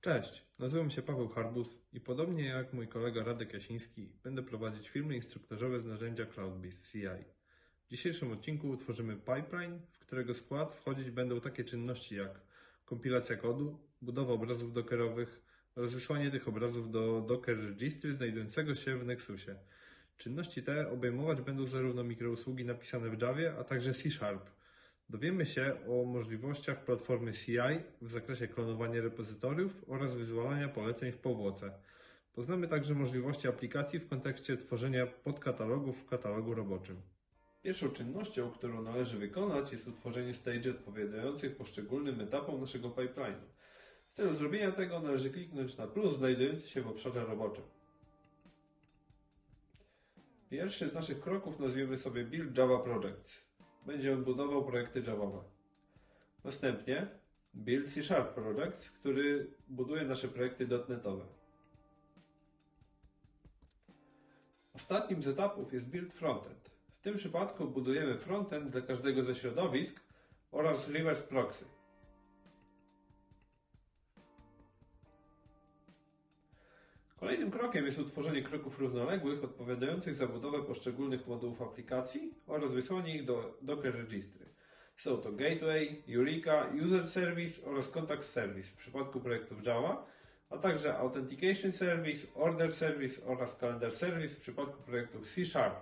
Cześć, nazywam się Paweł Harbus i podobnie jak mój kolega Radek Jasiński będę prowadzić filmy instruktażowe z narzędzia CloudBees CI. W dzisiejszym odcinku utworzymy pipeline, w którego skład wchodzić będą takie czynności jak kompilacja kodu, budowa obrazów dockerowych oraz wysłanie tych obrazów do Docker Registry znajdującego się w Nexusie. Czynności te obejmować będą zarówno mikrousługi napisane w Javie, a także C Sharp. Dowiemy się o możliwościach platformy CI w zakresie klonowania repozytoriów oraz wyzwalania poleceń w powłoce. Poznamy także możliwości aplikacji w kontekście tworzenia podkatalogów w katalogu roboczym. Pierwszą czynnością, którą należy wykonać jest utworzenie stage odpowiadających poszczególnym etapom naszego pipeline'u. W celu zrobienia tego należy kliknąć na plus znajdujący się w obszarze roboczym. Pierwszy z naszych kroków nazwiemy sobie Build Java Projects. Będzie budował projekty Javaowe. Następnie Build C Sharp Projects, który buduje nasze projekty .NETowe. Ostatnim z etapów jest Build Frontend. W tym przypadku budujemy frontend dla każdego ze środowisk oraz reverse proxy. Jest utworzenie kroków równoległych odpowiadających za budowę poszczególnych modułów aplikacji oraz wysłanie ich do Docker Registry. Są to Gateway, Eureka, User Service oraz Contact Service w przypadku projektów Java, a także Authentication Service, Order Service oraz Calendar Service w przypadku projektów C Sharp.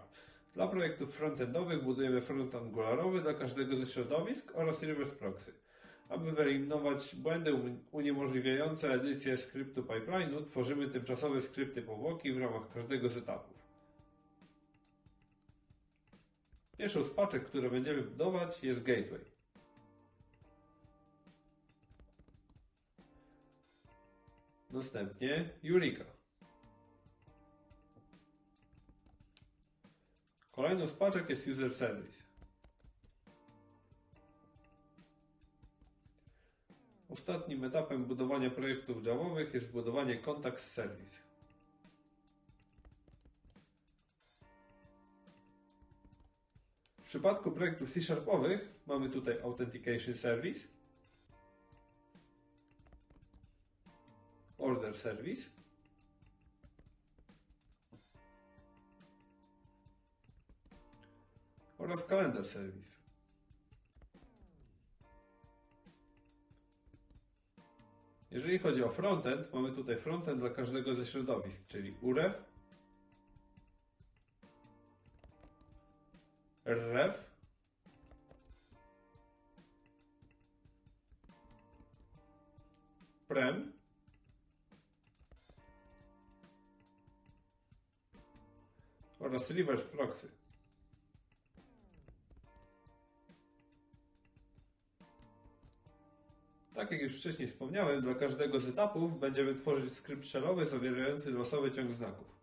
Dla projektów frontendowych budujemy front angularowy dla każdego ze środowisk oraz reverse proxy. Aby wyeliminować błędy uniemożliwiające edycję skryptu pipeline'u, tworzymy tymczasowe skrypty powłoki w ramach każdego z etapów. Pierwszą z paczek, które będziemy budować jest Gateway. Następnie Eureka. Kolejną z paczek jest User Service. Ostatnim etapem budowania projektów Javowych jest budowanie Contact Service. W przypadku projektów C-Sharpowych mamy tutaj Authentication Service, Order Service, oraz Calendar Service. Jeżeli chodzi o frontend, mamy tutaj frontend dla każdego ze środowisk, czyli UREF, RREF, PREM, oraz Reverse Proxy. Już wcześniej wspomniałem, dla każdego z etapów będziemy tworzyć skrypt shellowy zawierający losowy ciąg znaków.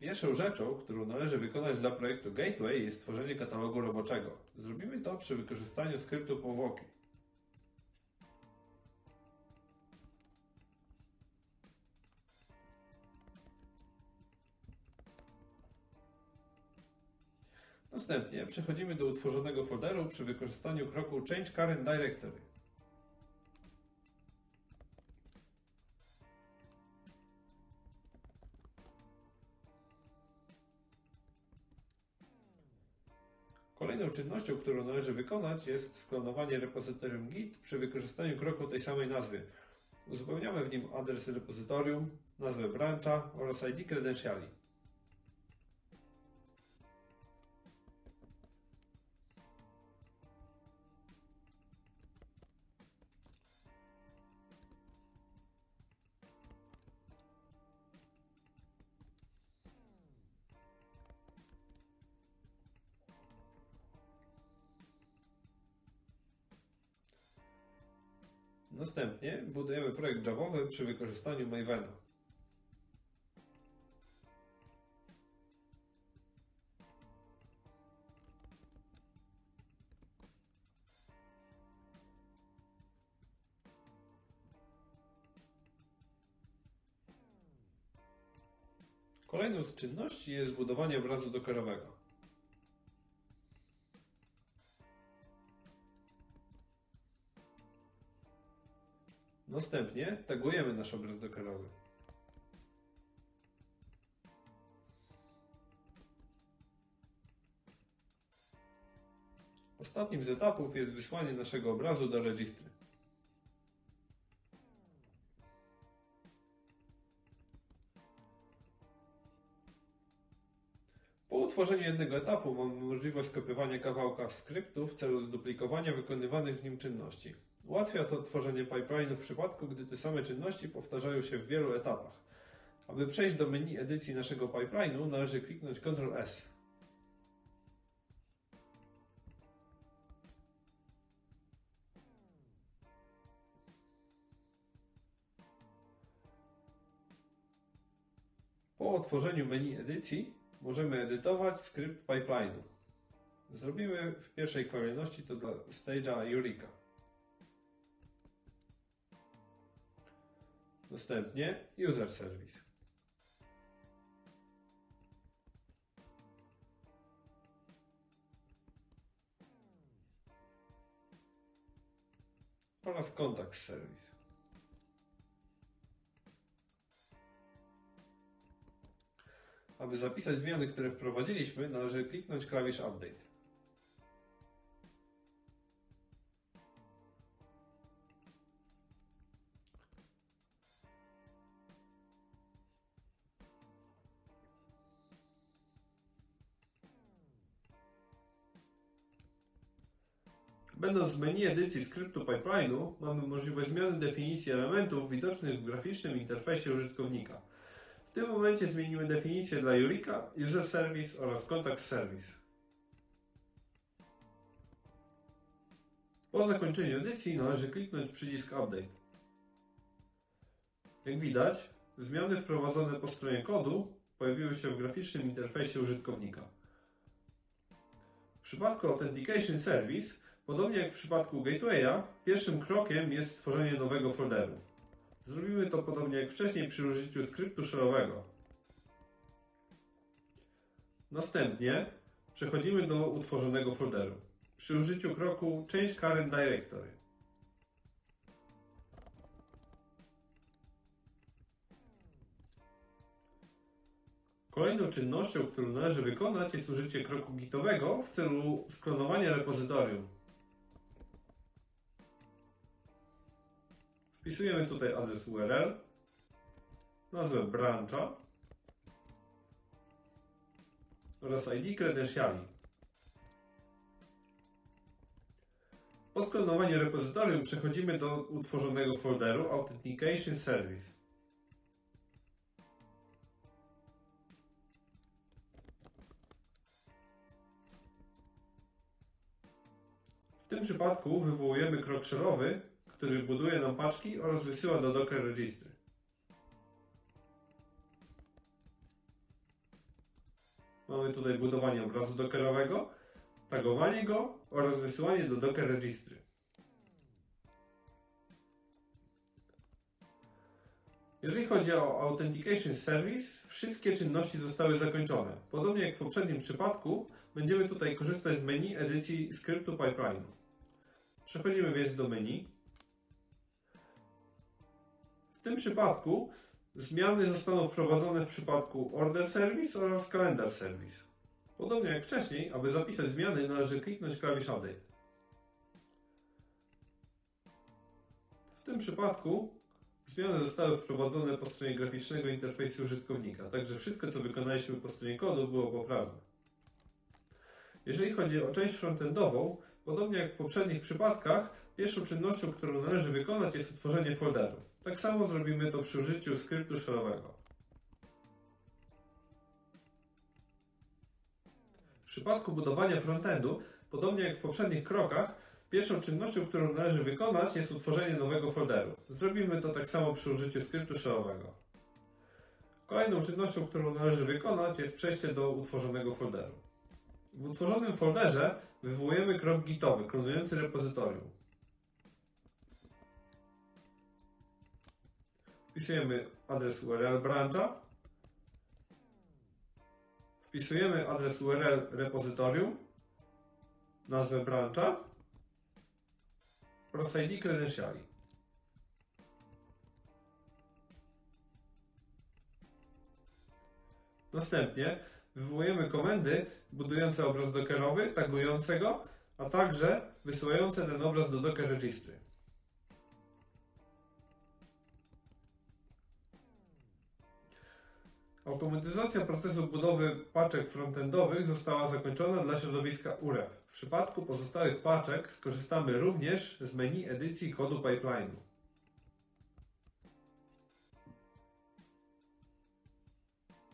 Pierwszą rzeczą, którą należy wykonać dla projektu Gateway jest stworzenie katalogu roboczego. Zrobimy to przy wykorzystaniu skryptu powłoki. Następnie przechodzimy do utworzonego folderu przy wykorzystaniu kroku Change Current Directory. Kolejną czynnością, którą należy wykonać jest sklonowanie repozytorium Git przy wykorzystaniu kroku tej samej nazwy. Uzupełniamy w nim adres repozytorium, nazwę brancha oraz ID kredensiali. Następnie budujemy projekt Javowy przy wykorzystaniu Mavena. Kolejną z czynności jest zbudowanie obrazu dokerowego. Następnie tagujemy nasz obraz dokerowy. Ostatnim z etapów jest wysłanie naszego obrazu do registry. Po utworzeniu jednego etapu mamy możliwość skopiowania kawałka skryptu w celu zduplikowania wykonywanych w nim czynności. Ułatwia to tworzenie pipeline'u w przypadku, gdy te same czynności powtarzają się w wielu etapach. Aby przejść do menu edycji naszego pipeline'u należy kliknąć Ctrl S. Po otworzeniu menu edycji możemy edytować skrypt pipeline'u. Zrobimy w pierwszej kolejności to dla stage'a Eureka. Następnie User Service. Oraz Contact Service. Aby zapisać zmiany, które wprowadziliśmy, należy kliknąć klawisz Update. Będąc w menu edycji skryptu pipeline'u, mamy możliwość zmiany definicji elementów widocznych w graficznym interfejsie użytkownika. W tym momencie zmienimy definicję dla Eureka, User Service oraz Contact Service. Po zakończeniu edycji należy kliknąć przycisk Update. Jak widać, zmiany wprowadzone po stronie kodu pojawiły się w graficznym interfejsie użytkownika. W przypadku Authentication Service, podobnie jak w przypadku Gatewaya, pierwszym krokiem jest stworzenie nowego folderu. Zrobimy to podobnie jak wcześniej przy użyciu skryptu shellowego. Następnie przechodzimy do utworzonego folderu przy użyciu kroku Change Current Directory. Kolejną czynnością, którą należy wykonać jest użycie kroku gitowego w celu sklonowania repozytorium. Wpisujemy tutaj adres URL, nazwę brancha oraz ID kredensiali. Po sklonowaniu repozytorium przechodzimy do utworzonego folderu Authentication Service. W tym przypadku wywołujemy krok shellowy, który buduje nam paczki oraz wysyła do Docker Registry. Mamy tutaj budowanie obrazu dockerowego, tagowanie go oraz wysyłanie do Docker Registry. Jeżeli chodzi o Authentication Service, wszystkie czynności zostały zakończone. Podobnie jak w poprzednim przypadku, będziemy tutaj korzystać z menu edycji skryptu pipeline. Przechodzimy więc do menu. W tym przypadku zmiany zostaną wprowadzone w przypadku Order Service oraz Calendar Service. Podobnie jak wcześniej, aby zapisać zmiany należy kliknąć klawisz Update. W tym przypadku zmiany zostały wprowadzone po stronie graficznego interfejsu użytkownika, także wszystko co wykonaliśmy po stronie kodu było poprawne. Jeżeli chodzi o część frontendową, podobnie jak w poprzednich przypadkach, pierwszą czynnością, którą należy wykonać jest utworzenie folderu. Tak samo zrobimy to przy użyciu skryptu shellowego. W przypadku budowania frontendu, podobnie jak w poprzednich krokach, pierwszą czynnością, którą należy wykonać jest utworzenie nowego folderu. Zrobimy to tak samo przy użyciu skryptu shellowego. Kolejną czynnością, którą należy wykonać jest przejście do utworzonego folderu. W utworzonym folderze wywołujemy krok gitowy, klonujący repozytorium. Wpisujemy adres URL brancha Wpisujemy adres URL repozytorium, nazwę brancha oraz ID kredensiali. Następnie wywołujemy komendy budujące obraz dockerowy, tagujące go, a także wysyłające ten obraz do Docker Registry. Automatyzacja procesu budowy paczek frontendowych została zakończona dla środowiska UREF. W przypadku pozostałych paczek skorzystamy również z menu edycji kodu pipeline'u.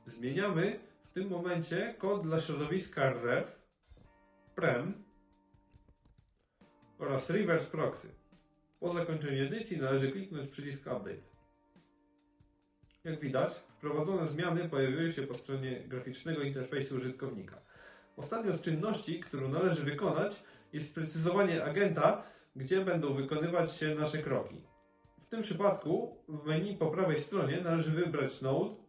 Zmieniamy tym momencie kod dla środowiska ref, prem oraz reverse proxy. Po zakończeniu edycji należy kliknąć przycisk update. Jak widać, wprowadzone zmiany pojawiły się po stronie graficznego interfejsu użytkownika. Ostatnią z czynności, którą należy wykonać, jest sprecyzowanie agenta, gdzie będą wykonywać się nasze kroki. W tym przypadku w menu po prawej stronie należy wybrać Node,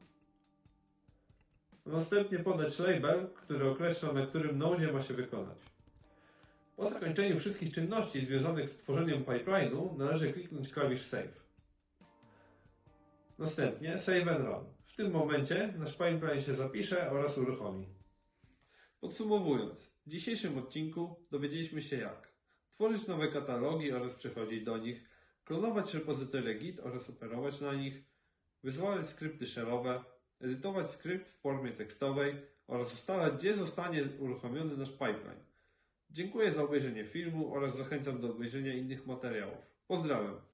następnie podać label, który określa, na którym node ma się wykonać. Po zakończeniu wszystkich czynności związanych z tworzeniem pipeline'u należy kliknąć klawisz Save. Następnie Save and Run. W tym momencie nasz pipeline się zapisze oraz uruchomi. Podsumowując, w dzisiejszym odcinku dowiedzieliśmy się jak tworzyć nowe katalogi oraz przechodzić do nich, klonować repozytoria Git oraz operować na nich, wyzwalać skrypty shellowe, edytować skrypt w formie tekstowej oraz ustalać, gdzie zostanie uruchomiony nasz pipeline. Dziękuję za obejrzenie filmu oraz zachęcam do obejrzenia innych materiałów. Pozdrawiam!